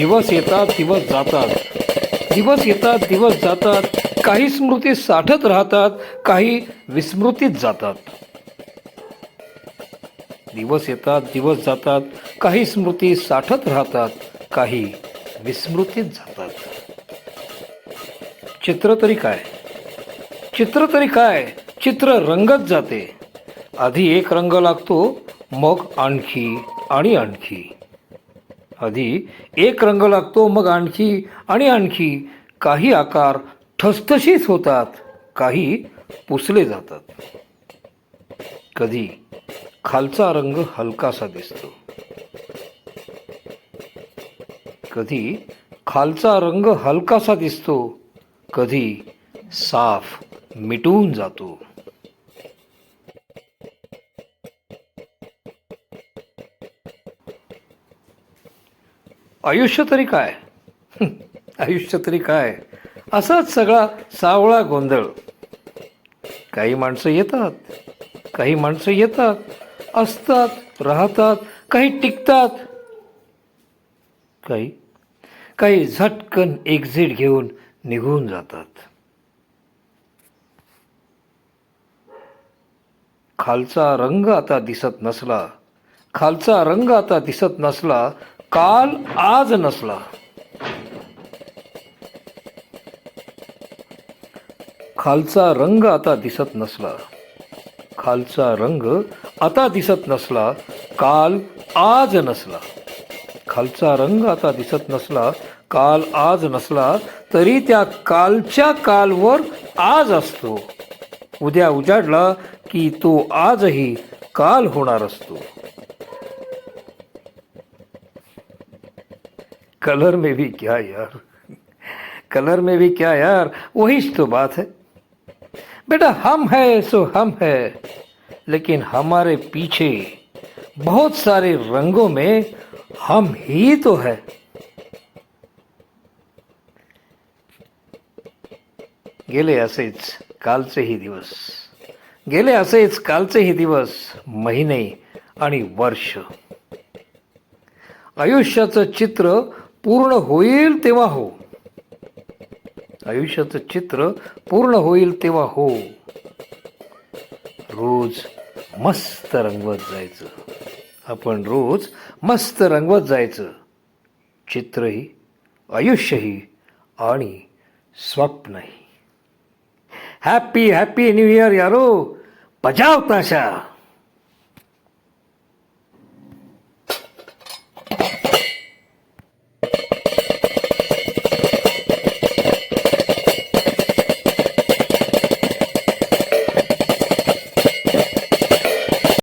दिवस येतात दिवस जातात. दिवस येतात दिवस जातात. काही स्मृती साठत राहतात काही विस्मृतीत जातात. दिवस येतात दिवस जातात. काही स्मृती साठत राहतात काही विस्मृतीत जातात. चित्र तरी काय? चित्र तरी काय? चित्र रंगत जाते. आधी एक रंग लागतो मग आणखी आणि आणखी. आधी एक रंग लागतो मग आणखी आणि आणखी. काही आकार ठसठशीत होतात काही पुसले जातात. कधी खालचा रंग हलकासा दिसतो. कधी खालचा रंग हलकासा दिसतो. कधी साफ मिटून जातो. आयुष्य तरी काय? आयुष्य तरी काय? असाच सगळा सावळा गोंधळ. काही माणसं येतात काही माणसं येतात असतात राहतात काही टिकतात. काही काही झटकन एक्झिट घेऊन निघून जातात. खालचा रंग आता दिसत नसला खालचा रंग आता दिसत नसला काल आज नसला. खालचा रंग आता दिसत नसला. खालचा रंग आता दिसत नसला. काल आज नसला. खालचा रंग आता दिसत नसला. काल आज नसला तरी त्या कालच्या कालवर आज असतो. उद्या उजाडला की तो आजही काल होणार असतो. कलर में भी क्या यार? कलर में भी क्या यार? वही तो बात है। बेटा हम है सो हम है। लेकिन हमारे पीछे बहुत सारे रंगों में हम ही तो है। गेले असेच कालचेही दिवस। गेले असेच कालचेही दिवस महिने आणि वर्ष। आयुष्याचं चित्र पूर्ण होईल तेव्हा हो. आयुष्याचं चित्र पूर्ण होईल तेव्हा हो. रोज मस्त रंगवत जायचं. आपण रोज मस्त रंगवत जायचं. चित्रही आयुष्यही आणि स्वप्नही. हॅपी हॅपी न्यू इयर यारो. बजाव ताशा